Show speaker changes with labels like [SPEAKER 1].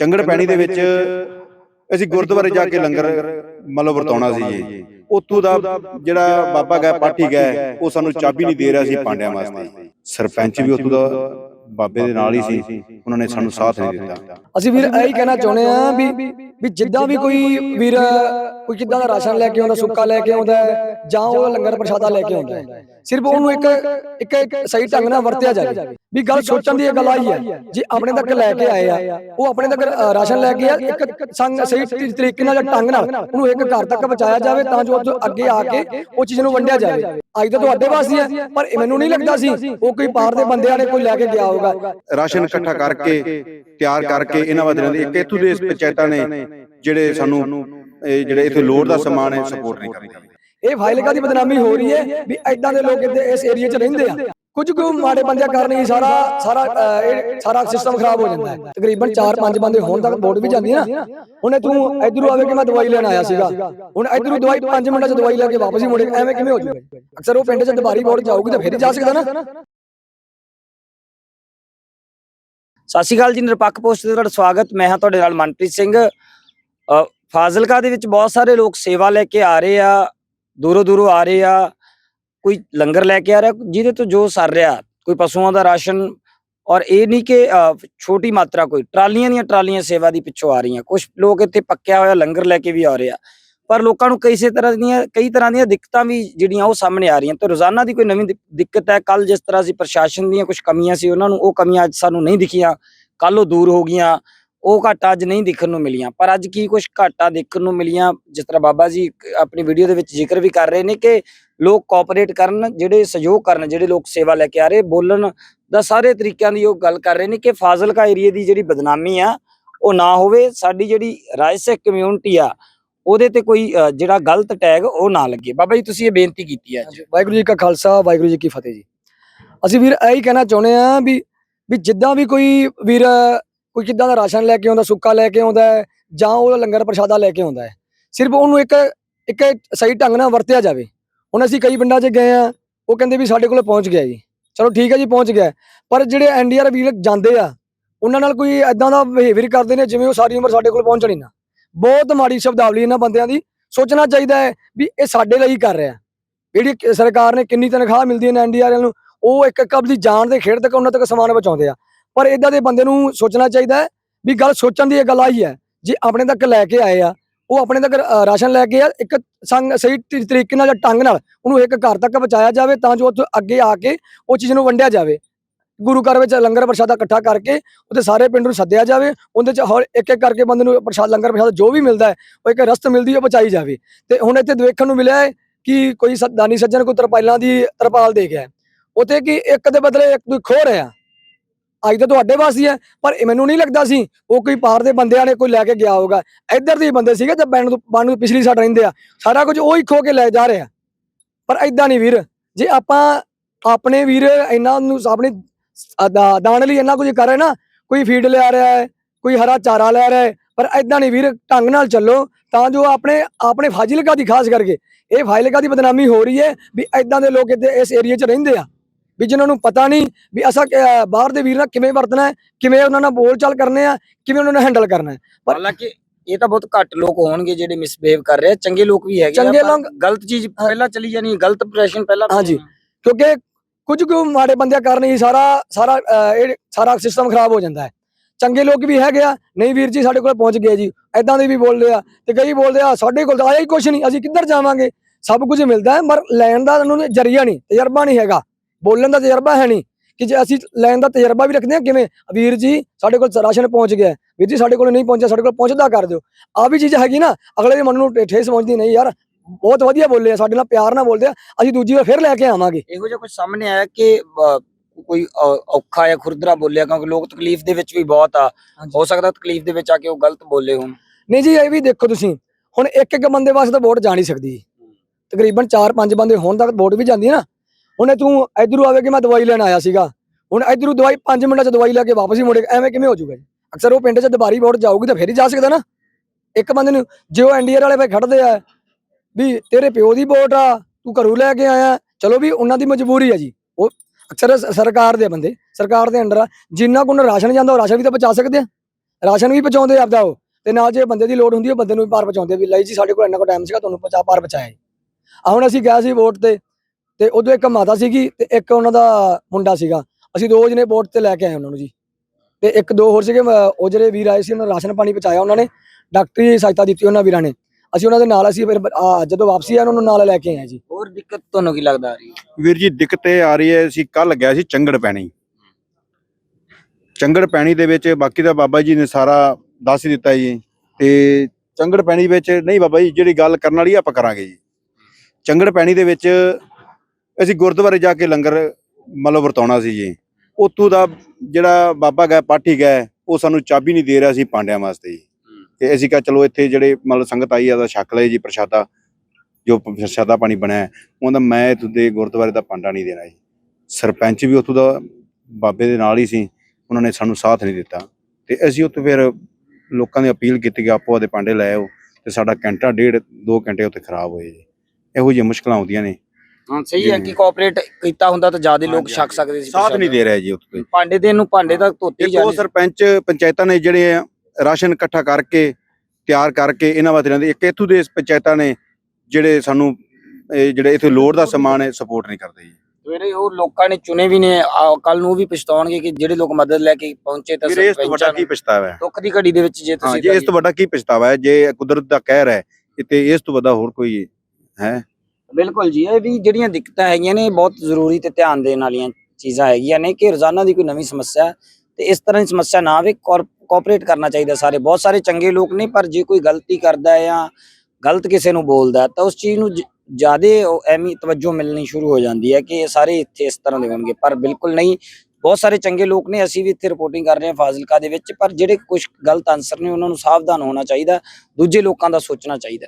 [SPEAKER 1] ਚੰਗੜ ਪੈਣੀ ਦੇ ਵਿੱਚ ਅਸੀਂ ਗੁਰਦੁਆਰੇ ਜਾ ਕੇ ਲੰਗਰ ਮਤਲਬ ਵਰਤਾਉਣਾ ਸੀ ਜੀ। ਉੱਥੋਂ ਦਾ ਜਿਹੜਾ ਬਾਬਾ ਗਿਆ ਪਾਠੀ ਗਿਆ ਉਹ ਸਾਨੂੰ ਚਾਬੀ ਨਹੀਂ ਦੇ ਰਿਹਾ ਸੀ ਪਾਂਡਿਆਂ ਵਾਸਤੇ। ਸਰਪੰਚ ਵੀ ਉੱਥੋਂ ਦਾ ਬਾਬੇ ਦੇ ਨਾਲ ਹੀ ਸੀ ਉਹਨਾਂ ਨੇ ਸਾਨੂੰ ਸਾਥ ਨਹੀਂ ਦਿੱਤਾ।
[SPEAKER 2] ਅਸੀਂ ਵੀਰ ਇਹੀ ਕਹਿਣਾ ਚਾਹੁੰਦੇ ਆ ਵੀ ਵੀ ਜਿੱਦਾਂ ਵੀ ਕੋਈ ਵੀਰ ਕੋਈ ਕਿੱਦਾਂ ਦਾ ਰਾਸ਼ਨ ਲੈ ਕੇ ਆਉਂਦਾ, ਸੁੱਕਾ ਲੈ ਕੇ ਆਉਂਦਾ ਜਾਂ ਉਹ ਲੰਗਰ ਪ੍ਰਸ਼ਾਦਾ ਲੈ ਕੇ ਆਉਂਦਾ ਸਿਰਫ ਉਹਨੂੰ ਇੱਕ ਇੱਕ ਸਹੀ ਢੰਗ ਨਾਲ ਵਰਤਿਆ ਜਾਵੇ। ਵੀ ਗੱਲ ਸੋਚਣ ਦੀ ਇਹ ਗੱਲ ਆਈ ਹੈ, ਜੇ ਆਪਣੇ ਤੱਕ ਲੈ ਕੇ ਆਏ ਆ, ਉਹ ਆਪਣੇ ਤੱਕ ਰਾਸ਼ਨ ਲੈ ਕੇ ਆ, ਇੱਕ ਸੰਗ ਸਹੀ ਤਰੀਕੇ ਨਾਲ ਢੰਗ ਨਾਲ ਉਹਨੂੰ ਇੱਕ ਘਰ ਤੱਕ ਪਹੁੰਚਾਇਆ ਜਾਵੇ, ਤਾਂ ਜੋ ਅੱਗੇ ਆ ਕੇ ਉਹ ਚੀਜ਼ ਨੂੰ ਵੰਡਿਆ ਜਾਵੇ। ਅੱਜ ਤਾਂ ਤੁਹਾਡੇ ਵਾਸਤੇ ਹੈ ਪਰ ਮੈਨੂੰ ਨਹੀਂ ਲੱਗਦਾ ਸੀ, ਉਹ ਕੋਈ ਬਾਹਰ ਦੇ ਬੰਦਿਆਂ ਨੇ ਕੋਈ ਲੈ ਕੇ ਗਿਆ ਹੋਊਗਾ।
[SPEAKER 1] ਰਾਸ਼ਨ ਇਕੱਠਾ ਕਰਕੇ, ਤਿਆਰ ਕਰਕੇ ਇਹਨਾਂ ਵਾਸਤੇ ਇੱਕ ਇੱਥੋਂ ਦੇ ਪੰਚਾਇਤਾਂ ਨੇ, ਜਿਹੜੇ ਸਾਨੂੰ ਇਹ ਜਿਹੜੇ ਇੱਥੇ ਲੋੜ ਦਾ ਸਮਾਨ ਹੈ ਸਪੋਰਟ ਨਹੀਂ ਕਰਦੇ।
[SPEAKER 2] ਇਹ ਫਾਈਲਕਾ ਦੀ ਬਦਨਾਮੀ ਹੋ ਰਹੀ ਹੈ ਵੀ ਐਦਾਂ ਦੇ ਲੋਕ ਇੱਥੇ ਇਸ ਏਰੀਆ 'ਚ ਰਹਿੰਦੇ ਆ। ਕੁਝ ਕੁ ਮਾੜੇ ਬੰਦਿਆਂ ਕਾਰਨ ਹੀ ਸਾਰਾ ਸਾਰਾ ਇਹ ਸਾਰਾ ਸਿਸਟਮ ਖਰਾਬ ਹੋ ਜਾਂਦਾ ਹੈ। ਤਕਰੀਬਨ 4-5 ਬੰਦੇ ਹੋਣ ਤੱਕ ਵੋਟ ਵੀ ਜਾਂਦੀ ਹੈ ਨਾ। ਹੁਣੇ ਤੂੰ ਇਧਰੋਂ ਆਵੇ ਕਿ ਮੈਂ ਦਵਾਈ ਲੈਣ ਆਇਆ ਸੀਗਾ। ਹੁਣ ਇਧਰੋਂ ਦਵਾਈ 5 ਮਿੰਟਾਂ 'ਚ ਦਵਾਈ ਲੈ ਕੇ ਵਾਪਸ ਹੀ ਮੁੜੇ ਐਵੇਂ ਕਿਵੇਂ ਹੋ ਜਾਊਗਾ? ਅਕਸਰ ਉਹ ਪਿੰਡ 'ਚ ਦੁਬਾਰੀ ਵੋਟ ਜਾਊਗੀ ਤਾਂ ਫਿਰ ਹੀ ਜਾ ਸਕਦਾ ਨਾ।
[SPEAKER 3] ਸਤਿ ਸ਼੍ਰੀ ਅਕਾਲ ਜੀ ਨਿਰਪੱਖ ਪੋਸਟ ਤੇ ਤੁਹਾਡਾ ਸਵਾਗਤ। ਮੈਂ ਹਾਂ ਤੁਹਾਡੇ ਨਾਲ ਮਨਪ੍ਰੀਤ ਸਿੰਘ। ਫਾਜ਼ਿਲਕਾ ਦੇ ਵਿੱਚ ਬਹੁਤ ਸਾਰੇ ਲੋਕ ਸੇਵਾ ਲੈ ਕੇ ਆ ਰਹੇ ਆ, ਦੂਰੋਂ ਦੂਰੋਂ ਆ ਰਹੇ ਆ, ਕੋਈ ਲੰਗਰ ਲੈ ਕੇ ਆ ਰਿਹਾ, ਜਿਹਦੇ ਤੋਂ ਜੋ ਸਰ ਰਿਹਾ, ਕੋਈ ਪਸ਼ੂਆਂ ਦਾ ਰਾਸ਼ਨ ਔਰ ਇਹ ਨਹੀਂ ਕਿ ਛੋਟੀ ਮਾਤਰਾ ਕੋਈ, ਟਰਾਲੀਆਂ ਦੀਆਂ ਟਰਾਲੀਆਂ ਸੇਵਾ ਦੀ ਪਿੱਛੋਂ ਆ ਰਹੀਆਂ ਕੁਝ ਲੋਕ ਇੱਥੇ ਪੱਕਿਆ ਹੋਇਆ ਲੰਗਰ ਲੈ ਕੇ ਵੀ ਆ ਰਹੇ ਆ, ਪਰ ਲੋਕਾਂ ਨੂੰ ਕਈ ਸੇ ਤਰ੍ਹਾਂ ਦੀਆਂ, ਕਈ ਤਰ੍ਹਾਂ ਦੀਆਂ ਦਿੱਕਤਾਂ ਵੀ ਜਿਹੜੀਆਂ ਉਹ ਸਾਹਮਣੇ ਆ ਰਹੀਆਂ, ਤੇ ਰੋਜ਼ਾਨਾ ਦੀ ਕੋਈ ਨਵੀਂ ਦਿੱਕਤ ਹੈ ਕੱਲ ਜਿਸ ਤਰ੍ਹਾਂ ਸੀ ਪ੍ਰਸ਼ਾਸਨ ਦੀਆਂ ਕੁਝ ਕਮੀਆਂ ਸੀ, ਉਹਨਾਂ ਨੂੰ ਉਹ ਕਮੀਆਂ ਅੱਜ ਸਾਨੂੰ ਨਹੀਂ ਦਿਖੀਆਂ ਕੱਲ ਉਹ ਦੂਰ ਹੋ ਗਈਆਂ ਉਹ ਘਾਟਾ ਅੱਜ ਨਹੀਂ ਦੇਖਣ ਨੂੰ ਮਿਲੀਆਂ। ਪਰ ਅੱਜ ਕੀ ਕੁਝ ਘਾਟਾ ਦੇਖਣ ਨੂੰ ਮਿਲੀਆਂ, ਜਿਸ ਤਰ੍ਹਾਂ ਬਾਬਾ ਜੀ ਆਪਣੀ ਵੀਡੀਓ ਦੇ ਵਿੱਚ ਜ਼ਿਕਰ ਵੀ ਕਰ ਰਹੇ ਨੇ ਕਿ ਲੋਕ ਕੋਆਪਰੇਟ ਕਰਨ, ਜਿਹੜੇ ਸਹਿਯੋਗ ਕਰਨ, ਜਿਹੜੇ ਲੋਕ ਸੇਵਾ ਲੈ ਕੇ ਆ ਰਹੇ, ਬੋਲਣ ਦਾ ਸਾਰੇ ਤਰੀਕਿਆਂ ਦੀ ਉਹ ਗੱਲ ਕਰ ਰਹੇ ਨੇ ਕਿ ਫਾਜ਼ਿਲਕਾ ਏਰੀਏ ਦੀ ਜਿਹੜੀ ਬਦਨਾਮੀ ਆ, ਉਹ ਨਾ ਹੋਵੇ, ਸਾਡੀ ਜਿਹੜੀ ਰਾਜਸਿਕ ਕਮਿਊਨਿਟੀ ਆ, ਉਹਦੇ ਤੇ ਕੋਈ ਜਿਹੜਾ ਗਲਤ ਟੈਗ ਉਹ ਨਾ ਲੱਗੇ। ਬਾਬਾ ਜੀ, ਤੁਸੀਂ ਇਹ ਬੇਨਤੀ ਕੀਤੀ ਹੈ
[SPEAKER 2] ਵਾਹਿਗੁਰੂ ਜੀ ਕਾ ਖਾਲਸਾ, ਵਾਹਿਗੁਰੂ ਜੀ ਕੀ ਫਤਿਹ ਜੀ। ਅਸੀਂ ਵੀਰ ਇਹੀ ਕਹਿਣਾ ਚਾਹੁੰਦੇ ਆ ਵੀ ਵੀ ਜਿੱਦਾਂ ਵੀ ਕੋਈ ਵੀਰ ਕੋਈ ਕਿੱਦਾਂ ਦਾ ਰਾਸ਼ਨ ਲੈ ਕੇ ਆਉਂਦਾ ਸੁੱਕਾ ਲੈ ਕੇ ਆਉਂਦਾ ਹੈ, ਜਾਂ ਉਹ ਲੰਗਰ ਪ੍ਰਸ਼ਾਦਾ ਲੈ ਕੇ ਆਉਂਦਾ ਹੈ। ਸਿਰਫ ਉਹਨੂੰ ਇੱਕ ਇੱਕ ਸਹੀ ਢੰਗ ਨਾਲ ਵਰਤਿਆ ਜਾਵੇ। ਹੁਣ ਅਸੀਂ ਕਈ ਪਿੰਡਾਂ 'ਚ ਗਏ ਆ ਉਹ ਕਹਿੰਦੇ ਵੀ ਸਾਡੇ ਕੋਲ ਪਹੁੰਚ ਗਿਆ ਜੀ। ਚਲੋ ਠੀਕ ਹੈ ਜੀ ਪਹੁੰਚ ਗਿਆ। ਪਰ ਜਿਹੜੇ ਐਨਡੀਆਰ ਵੀਰ ਜਾਂਦੇ ਆ ਉਹਨਾਂ ਨਾਲ ਕੋਈ ਐਦਾਂ ਦਾ ਬਿਹੇਵੀਅਰ ਕਰਦੇ ਨੇ ਜਿਵੇਂ ਉਹ ਸਾਰੀ ਉਮਰ ਸਾਡੇ ਕੋਲ ਪਹੁੰਚਣੀ ਨਾ। ਬਹੁਤ ਮਾੜੀ ਸ਼ਬਦਾਵਲੀ ਇਹਨਾਂ ਬੰਦਿਆਂ ਦੀ। ਸੋਚਣਾ ਚਾਹੀਦਾ ਹੈ ਵੀ ਇਹ ਸਾਡੇ ਲਈ ਕਰ ਰਿਹਾ। ਜਿਹੜੀ ਸਰਕਾਰ ਨੇ ਕਿੰਨੀ ਤਨਖਾਹ ਮਿਲਦੀ ਹੈ ਐਨਡੀਆਰ ਨੂੰ ਉਹ ਇੱਕ ਇੱਕ ਆਪਣੀ ਜਾਨ ਦੇ ਖੇਡ ਤੱਕ ਉਹਨਾਂ ਤੱਕ ਸਮਾਨ ਪਹੁੰਚਾਉਂਦੇ ਆ। ਪਰ ਇਦਾਂ ਦੇ ਬੰਦੇ ਨੂੰ ਸੋਚਣਾ ਚਾਹੀਦਾ ਵੀ ਗੱਲ ਸੋਚਣ ਦੀ ਇਹ ਗੱਲ ਆਈ ਹੈ, ਜੇ ਆਪਣੇ ਤੱਕ ਲੈ ਕੇ ਆਏ ਆ, ਉਹ ਆਪਣੇ ਤੱਕ ਰਾਸ਼ਨ ਲੈ ਕੇ ਆ, ਇੱਕ ਸੰਗ, ਸਹੀ ਤਰੀਕੇ ਨਾਲ ਜਾਂ ਢੰਗ ਨਾਲ ਉਹਨੂੰ ਇੱਕ ਘਰ ਤੱਕ ਪਹੁੰਚਾਇਆ ਜਾਵੇ ਤਾਂ ਜੋ ਉੱਥੇ ਅੱਗੇ ਆ ਕੇ ਉਹ ਚੀਜ਼ ਨੂੰ ਵੰਡਿਆ ਜਾਵੇ। ਗੁਰੂ ਘਰ ਵਿੱਚ ਲੰਗਰ ਪ੍ਰਸ਼ਾਦਾ ਇਕੱਠਾ ਕਰਕੇ ਉਹਦੇ ਸਾਰੇ ਪਿੰਡ ਨੂੰ ਸੱਦਿਆ ਜਾਵੇ, ਉਹਦੇ ਚ ਹਰ ਇੱਕ ਇੱਕ ਕਰਕੇ ਬੰਦੇ ਨੂੰ ਪ੍ਰਸ਼ਾਦ, ਲੰਗਰ ਪ੍ਰਸ਼ਾਦ ਜੋ ਵੀ ਮਿਲਦਾ ਹੈ, ਉਹ ਇੱਕ ਰਸਤ ਮਿਲਦੀ ਹੈ, ਉਹ ਪਹੁੰਚਾਈ ਜਾਵੇ। ਤੇ ਹੁਣ ਇੱਥੇ ਦੇਖਣ ਨੂੰ ਮਿਲਿਆ ਹੈ ਕਿ ਕੋਈ ਸ- ਦਾਨੀ ਸੱਜਣ ਕੋਈ ਤਰਪਾਲਾਂ ਦੀ ਤਰਪਾਲ ਦੇ ਗਿਆ ਹੈ। ਉੱਥੇ ਕਿ ਇੱਕ ਦੇ ਬਦਲੇ ਇੱਕ ਕੋਈ ਖੋ ਰਿਹਾ ਅੱਜ ਤਾਂ ਤੁਹਾਡੇ ਵਾਸੀ ਹੈ ਪਰ ਮੈਨੂੰ ਨਹੀਂ ਲੱਗਦਾ ਸੀ ਉਹ ਕੋਈ ਪਾਰ ਦੇ ਬੰਦਿਆਂ ਨੇ ਕੋਈ ਲੈ ਕੇ ਗਿਆ ਹੋਊਗਾ। ਇੱਧਰ ਦੇ ਬੰਦੇ ਸੀਗੇ ਤੇ ਬੈਣ ਤੋਂ ਬੰਨ ਨੂੰ ਪਿਛਲੀ ਸਾਈਡ ਰਹਿੰਦੇ ਆ। ਸਾਰਾ ਕੁਝ ਉਹ ਹੀ ਖੋ ਕੇ ਲੈ ਜਾ ਰਿਹਾ। ਪਰ ਐਦਾਂ ਨਹੀਂ ਵੀਰ। ਜੇ ਆਪਾਂ ਆਪਣੇ ਵੀਰ ਇਹਨਾਂ ਨੂੰ ਆਪਣੀ ਅ ਦਾਣ ਲਈ ਇੰਨਾ ਕੁਝ ਕਰ ਰਹੇ ਨਾ, ਕੋਈ ਫੀਡ ਲਿਆ ਰਿਹਾ ਹੈ, ਕੋਈ ਹਰਾ ਚਾਰਾ ਲੈ ਰਿਹਾ ਹੈ, ਪਰ ਐਦਾਂ ਨਹੀਂ ਵੀਰ, ਢੰਗ ਨਾਲ ਚੱਲੋ, ਤਾਂ ਜੋ ਆਪਣੇ ਆਪਣੇ ਫਾਜ਼ਿਲਕਾ ਦੀ ਖਾਸ ਕਰਕੇ। ਇਹ ਫਾਜ਼ਿਲਕਾ ਦੀ ਬਦਨਾਮੀ ਹੋ ਰਹੀ ਹੈ ਵੀ ਐਦਾਂ ਦੇ ਲੋਕ ਇੱਥੇ ਇਸ ਏਰੀਆ 'ਚ ਰਹਿੰਦੇ ਆ। ਵੀ ਜਿਨ੍ਹਾਂ ਨੂੰ ਪਤਾ ਨਹੀਂ ਵੀ ਅਸਾਂ ਬਾਹਰ ਦੇ ਵੀਰ ਨਾਲ ਕਿਵੇਂ ਵਰਤਣਾ ਹੈ ਕਿਵੇਂ ਉਹਨਾਂ ਨਾਲ ਬੋਲ ਚਾਲ ਕਰਨੇ ਆ ਕਿਵੇਂ ਉਹਨਾਂ ਨੂੰ ਹੈਂਡਲ ਕਰਨਾ ਹੈ। ਪਰ-
[SPEAKER 3] ਹਾਲਾਂਕਿ ਇਹ ਤਾਂ ਬਹੁਤ ਘੱਟ ਲੋਕ ਹੋਣਗੇ ਜਿਹੜੇ ਮਿਸਬਿਹੇਵ ਕਰ ਰਹੇ ਆ। ਚੰਗੇ ਲੋਕ ਵੀ ਹੈਗੇ
[SPEAKER 2] ਚੰਗੇ ਲੋਕ-
[SPEAKER 3] ਗਲਤ ਚੀਜ਼ ਪਹਿਲਾਂ ਚਲੀ ਜਾਣੀ ਗਲਤ ਇੰਪ੍ਰੈਸ਼ਨ ਪਹਿਲਾਂ
[SPEAKER 2] ਹਾਂਜੀ। ਕਿਉਂਕਿ ਕੁਝ ਕੁ ਮਾੜੇ ਬੰਦਿਆਂ ਕਾਰਨ ਹੀ ਸਾਰਾ ਸਾਰਾ ਇਹ ਸਾਰਾ ਸਿਸਟਮ ਖਰਾਬ ਹੋ ਜਾਂਦਾ ਹੈ। ਚੰਗੇ ਲੋਕ ਵੀ ਹੈਗੇ ਆ ਨਹੀਂ ਵੀਰ ਜੀ ਸਾਡੇ ਕੋਲ ਪਹੁੰਚ ਗਏ ਜੀ ਐਦਾਂ ਦੇ ਵੀ ਬੋਲਦੇ ਆ ਤੇ ਕਈ ਬੋਲਦੇ ਆ ਸਾਡੇ ਕੋਲ ਤਾਂ ਆਇਆ ਹੀ ਕੁਝ ਨਹੀਂ ਅਸੀਂ ਕਿੱਧਰ ਜਾਵਾਂਗੇ? ਸਭ ਕੁਝ ਮਿਲਦਾ ਹੈ ਪਰ ਲੈਣ ਦਾ ਉਹਨਾਂ ਨੂੰ ਜਰੀਆ ਨਹੀਂ ਤਜਰਬਾ ਨਹੀਂ ਹੈਗਾ। ਬੋਲਣ ਦਾ ਤਜਰਬਾ ਹੈ ਨਹੀਂ ਕਿ ਜੇ ਅਸੀਂ ਲੈਣ ਦਾ ਤਜਰਬਾ ਵੀ ਰੱਖਦੇ ਹਾਂ ਕਿਵੇਂ? ਵੀਰ ਜੀ ਸਾਡੇ ਕੋਲ ਰਾਸ਼ਨ ਪਹੁੰਚ ਗਿਆ। ਵੀਰ ਜੀ ਸਾਡੇ ਕੋਲ ਨਹੀਂ ਪਹੁੰਚਿਆ ਸਾਡੇ ਕੋਲ ਪਹੁੰਚਦਾ ਕਰ ਦਿਓ। ਆ ਵੀ ਚੀਜ਼ ਹੈਗੀ ਨਾ ਅਗਲੇ ਦੇ ਮਨ ਨੂੰ ਠੇਸ ਪਹੁੰਚਦੀ ਨਹੀਂ ਯਾਰ ਬਹੁਤ ਵਧੀਆ ਬੋਲੇ ਆ ਸਾਡੇ ਨਾਲ ਪਿਆਰ ਨਾਲ ਬੋਲਦੇ ਆ ਅਸੀਂ ਦੂਜੀ ਵਾਰ ਫਿਰ ਲੈ ਕੇ ਆਵਾਂਗੇ।
[SPEAKER 3] ਇਹੋ ਜਿਹਾ ਕੁਝ ਸਾਹਮਣੇ ਆਇਆ ਕਿ ਕੋਈ ਔਖਾ ਜਾਂ ਖੁਰਦਰਾ ਬੋਲਿਆ ਕਿਉਂਕਿ ਲੋਕ ਤਕਲੀਫ ਦੇ ਵਿੱਚ ਵੀ ਬਹੁਤ ਆ। ਹੋ ਸਕਦਾ ਤਕਲੀਫ ਦੇ ਵਿੱਚ ਆ ਕੇ ਉਹ ਗਲਤ ਬੋਲੇ ਹੋਣ।
[SPEAKER 2] ਨਹੀਂ ਜੀ ਇਹ ਵੀ ਦੇਖੋ ਤੁਸੀਂ ਹੁਣ ਇੱਕ ਇੱਕ ਬੰਦੇ ਵਾਸਤੇ ਤਾਂ ਵੋਟ ਜਾ ਨਹੀਂ ਸਕਦੀ। ਤਕਰੀਬਨ 4-5 ਬੰਦੇ ਹੋਣ ਤੱਕ ਵੋਟ ਵੀ ਜਾਂਦੀ ਹੈ ਨਾ। ਉਹਨੇ ਤੂੰ ਇਧਰੋਂ ਆਵੇ ਕਿ ਮੈਂ ਦਵਾਈ ਲੈਣ ਆਇਆ ਸੀਗਾ। ਹੁਣ ਇਧਰੋਂ ਦਵਾਈ 5 ਮਿੰਟਾਂ 'ਚ ਦਵਾਈ ਲੈ ਕੇ ਵਾਪਸ ਹੀ ਮੁੜੇ ਐਵੇਂ ਕਿਵੇਂ ਹੋ ਜਾਊਗਾ ਜੀ? ਅਕਸਰ ਉਹ ਪਿੰਡ 'ਚ ਦੁਬਾਰੀ ਵੋਟ ਜਾਊਗੀ ਤਾਂ ਫਿਰ ਹੀ ਜਾ ਸਕਦਾ ਨਾ। ਇੱਕ ਬੰਦੇ ਨੂੰ ਜੇ ਉਹ ਐਨਡੀਆਰ ਵਾਲੇ ਵੇ ਖੜਦੇ ਆ, ਵੀ ਤੇਰੇ ਪਿਓ ਦੀ ਵੋਟ ਆ, ਤੂੰ ਘਰੋਂ ਲੈ ਕੇ ਆਇਆ। ਚਲੋ ਵੀ ਉਹਨਾਂ ਦੀ ਮਜਬੂਰੀ ਆ ਜੀ। ਉਹ ਅਕਸਰ ਸਰਕਾਰ ਦੇ ਬੰਦੇ, ਸਰਕਾਰ ਦੇ ਅੰਡਰ ਆ। ਜਿੰਨਾ ਕੋਲ ਰਾਸ਼ਨ ਜਾਂਦਾ, ਉਹ ਰਾਸ਼ਨ ਵੀ ਤਾਂ ਪਹੁੰਚਾ ਸਕਦੇ ਆ। ਰਾਸ਼ਨ ਵੀ ਪਹੁੰਚਾਉਂਦੇ ਆਪਦਾ ਉਹ। ਤੇ ਨਾਲ ਜੇ ਬੰਦੇ ਦੀ ਲੋੜ ਹੁੰਦੀ ਉਹ ਬੰਦੇ ਨੂੰ ਵੀ ਪਾਰ ਪਹੁੰਚਾਉਂਦੇ ਵੀ ਲਈ ਜੀ, ਸਾਡੇ ਕੋਲ ਇੰਨਾ ਕੋ ਟਾਈਮ ਸੀਗਾ, ਤੁਹਾਨੂੰ ਪਹੁੰਚਾ ਪਾਰ ਪਹੁੰਚਾਇਆ ਆ ਹੁਣ ਅਸੀਂ ਗਿਆ ਸੀ ਵੋਟ ਤੇ ਤੇ ਉਦੋਂ ਇੱਕ ਮਾਤਾ ਸੀਗੀ ਤੇ ਇੱਕ ਉਹਨਾਂ ਦਾ ਮੁੰਡਾ ਸੀਗਾ। ਅਸੀਂ ਦੋ ਜਣੇ ਵੋਟ ਤੇ ਲੈ ਕੇ ਆਏ ਉਹਨਾਂ ਨੂੰ ਜੀ। ਤੇ ਇੱਕ ਦੋ ਹੋਰ ਸੀਗੇ ਉਹ ਜਿਹੜੇ ਵੀਰ ਆਏ ਸੀ ਉਹਨਾਂ ਨੂੰ ਰਾਸ਼ਨ ਪਾਣੀ ਪਹੁੰਚਾਇਆ ਉਹਨਾਂ ਨੇ। ਡਾਕਟਰੀ ਸਹਾਇਤਾ ਦਿੱਤੀ ਉਹਨਾਂ ਵੀਰਾਂ ਨੇ। ਅਸੀਂ ਉਹਨਾਂ ਦੇ ਨਾਲ ਅਸੀਂ ਫਿਰ ਆ, ਜਦੋਂ ਵਾਪਸੀ ਆਏ ਉਹਨਾਂ ਨੂੰ ਨਾਲ ਲੈ ਕੇ ਆਏ ਜੀ।
[SPEAKER 3] ਹੋਰ ਦਿੱਕਤ ਤੁਹਾਨੂੰ ਕੀ ਲੱਗਦਾ ਆ ਰਹੀ ਹੈ?
[SPEAKER 1] ਵੀਰ ਜੀ ਦਿੱਕਤ ਇਹ ਆ ਰਹੀ ਹੈ ਅਸੀਂ ਕੱਲ ਗਿਆ ਸੀ ਚੰਗੜ ਪੈਣੀ। ਚੰਗੜ ਪੈਣੀ ਦੇ ਵਿੱਚ ਬਾਕੀ ਦਾ ਬਾਬਾ ਜੀ ਨੇ ਸਾਰਾ ਦੱਸ ਹੀ ਦਿੱਤਾ ਜੀ। ਤੇ ਚੰਗੜ ਪੈਣੀ ਵਿੱਚ ਨਹੀਂ ਬਾਬਾ ਜੀ ਜਿਹੜੀ ਗੱਲ ਕਰਨ ਵਾਲੀ ਆਪਾਂ ਕਰਾਂਗੇ ਜੀ। ਚੰਗੜ ਪੈਣੀ ਦੇ ਵਿੱਚ ਅਸੀਂ ਗੁਰਦੁਆਰੇ ਜਾ ਕੇ ਲੰਗਰ ਮਤਲਬ ਵਰਤਾਉਣਾ ਸੀ ਜੀ। ਉੱਥੋਂ ਦਾ ਜਿਹੜਾ ਬਾਬਾ ਗਿਆ ਪਾਠੀ ਗਿਆ ਉਹ ਸਾਨੂੰ ਚਾਬੀ ਨਹੀਂ ਦੇ ਰਿਹਾ ਸੀ ਪਾਂਡਿਆਂ ਵਾਸਤੇ ਜੀ। ਤੇ ਅਸੀਂ ਕਿਹਾ ਚਲੋ ਇੱਥੇ ਜਿਹੜੇ ਮਤਲਬ ਸੰਗਤ ਆਈ ਆ ਦਾ ਛਕ ਲਏ ਜੀ ਪ੍ਰਸ਼ਾਦਾ, ਜੋ ਪ੍ਰਸ਼ਾਦਾ ਪਾਣੀ ਬਣਿਆ ਉਹਦਾ ਮੈਂ ਤੁਹਾਡੇ ਗੁਰਦੁਆਰੇ ਦਾ ਪਾਂਡਾ ਨਹੀਂ ਦੇਣਾ ਜੀ। ਸਰਪੰਚ ਵੀ ਉੱਥੋਂ ਦਾ ਬਾਬੇ ਦੇ ਨਾਲ ਹੀ ਸੀ, ਉਹਨਾਂ ਨੇ ਸਾਨੂੰ ਸਾਥ ਨਹੀਂ ਦਿੱਤਾ। ਤੇ ਅਸੀਂ ਉੱਥੇ ਫਿਰ ਲੋਕਾਂ ਦੀ ਅਪੀਲ ਕੀਤੀ ਕਿ ਆਪੋ ਆਦੇ ਪਾਂਡੇ ਲੈ ਆਓ ਤੇ ਸਾਡਾ ਘੰਟਾ, ਡੇਢ, ਦੋ ਘੰਟੇ ਉੱਥੇ ਖਰਾਬ ਹੋਏ ਜੀ। ਇਹੋ ਜਿਹੀਆਂ ਮੁਸ਼ਕਲਾਂ ਆਉਂਦੀਆਂ ਨੇ।
[SPEAKER 3] ਹਾਂ ਸਹੀ ਹੈ ਕਿ ਕੋਆਪਰੇਟ ਕੀਤਾ ਹੁੰਦਾ ਤਾਂ ਜ਼ਿਆਦਾ ਲੋਕ ਛਕ ਸਕਦੇ ਸੀ
[SPEAKER 1] ਸਾਥ ਨਹੀਂ ਦੇ ਰਿਹਾ ਜੀ ਉੱਥੇ।
[SPEAKER 3] ਭਾਂਡੇ ਦੇ ਨੂੰ ਭਾਂਡੇ ਤੱਕ ਧੋਤੀ
[SPEAKER 1] ਇੱਕ ਉਹ
[SPEAKER 3] ਜਾਂਦੀ
[SPEAKER 1] ਸਰਪੰਚ ਪੰਚਾਇਤਾਂ ਨੇ ਜਿਹੜੇ ਆ, ਰਾਸ਼ਨ ਇਕੱਠਾ ਕਰਕੇ ਤਿਆਰ ਕਰਕੇ ਇਹਨਾਂ ਵਾਸਤੇ ਰਹਿੰਦੇ ਇੱਕ ਇੱਥੋਂ ਦੇ ਪੰਚਾਇਤਾਂ ਨੇ ਜਿਹੜੇ ਸਾਨੂੰ ਇਹ ਜਿਹੜੇ ਇੱਥੇ ਲੋੜ ਦਾ ਸਮਾਨ ਹੈ ਸਪੋਰਟ ਨਹੀਂ ਕਰਦੇ ਜੀ।
[SPEAKER 3] ਸਵੇਰੇ ਉਹ ਲੋਕਾਂ ਨੇ ਚੁਣੇ ਵੀ ਨੇ ਕੱਲ ਨੂੰ ਵੀ ਪਛਤਾਉਣਗੇ ਕਿ ਜਿਹੜੇ ਲੋਕ ਮਦਦ ਲੈ ਕੇ ਪਹੁੰਚੇ ਤਾਂ
[SPEAKER 1] ਫਿਰ ਇਸ ਤੋਂ ਵੱਡਾ ਕੀ ਪਛਤਾਵਾ ਹੈ?
[SPEAKER 3] ਦੁੱਖ ਦੀ ਘੜੀ ਦੇ ਵਿੱਚ ਜੇ
[SPEAKER 1] ਹਾਂ
[SPEAKER 3] ਤੁਸੀਂ
[SPEAKER 1] ਜੇ ਇਸ ਤੋਂ ਵੱਡਾ ਕੀ ਪਛਤਾਵਾ ਹੈ ਜੇ ਕੁਦਰਤ ਦਾ ਕਹਿਰ ਹੈ ਤੇ ਇਸ ਤੋਂ ਵੱਡਾ ਹੋਰ ਕੋਈ ਹੈ?
[SPEAKER 3] ਬਿਲਕੁਲ ਜੀ, ਇਹ ਵੀ ਜਿਹੜੀਆਂ ਦਿੱਕਤਾਂ ਹੈਗੀਆਂ ਨੇ ਬਹੁਤ ਜ਼ਰੂਰੀ ਤੇ ਧਿਆਨ ਦੇਣ ਵਾਲੀਆਂ ਚੀਜ਼ਾਂ ਹੈਗੀਆਂ ਨੇ ਕਿ ਰੋਜ਼ਾਨਾ ਦੀ ਕੋਈ ਨਵੀਂ ਸਮੱਸਿਆ ਹੈ ਤੇ ਇਸ ਤਰ੍ਹਾਂ ਦੀ ਸਮੱਸਿਆ ਨਾ ਆਵੇ ਕੋਆਪਰੇਟ ਕਰਨਾ ਚਾਹੀਦਾ ਸਾਰੇ। ਬਹੁਤ ਸਾਰੇ ਚੰਗੇ ਲੋਕ ਨੇ, ਪਰ ਜੇ ਕੋਈ ਗਲਤੀ ਕਰਦਾ ਹੈ ਜਾਂ ਗਲਤ ਕਿਸੇ ਨੂੰ ਬੋਲਦਾ ਤਾਂ ਉਸ ਚੀਜ਼ ਨੂੰ ਜ਼ਿਆਦਾ ਐਮੀ ਤਵੱਜੋ ਮਿਲਣੀ ਸ਼ੁਰੂ ਹੋ ਜਾਂਦੀ ਹੈ ਕਿ ਇਹ ਸਾਰੇ ਇੱਥੇ ਇਸ ਤਰ੍ਹਾਂ ਦੇ ਹੋਣਗੇ। ਪਰ ਬਿਲਕੁਲ ਨਹੀਂ, ਬਹੁਤ ਸਾਰੇ ਚੰਗੇ ਲੋਕ ਨੇ, ਅਸੀਂ ਵੀ ਇੱਥੇ ਰਿਪੋਰਟਿੰਗ ਕਰ ਰਹੇ ਹਾਂ ਫਾਜ਼ਿਲਕਾ ਦੇ ਵਿੱਚ, ਪਰ ਜਿਹੜੇ ਕੁਝ ਗਲਤ ਆਨਸਰ ਨੇ, ਉਹਨਾਂ ਨੂੰ ਸਾਵਧਾਨ ਹੋਣਾ ਚਾਹੀਦਾ, ਦੂਜੇ ਲੋਕਾਂ ਦਾ ਸੋਚਣਾ ਚਾਹੀਦਾ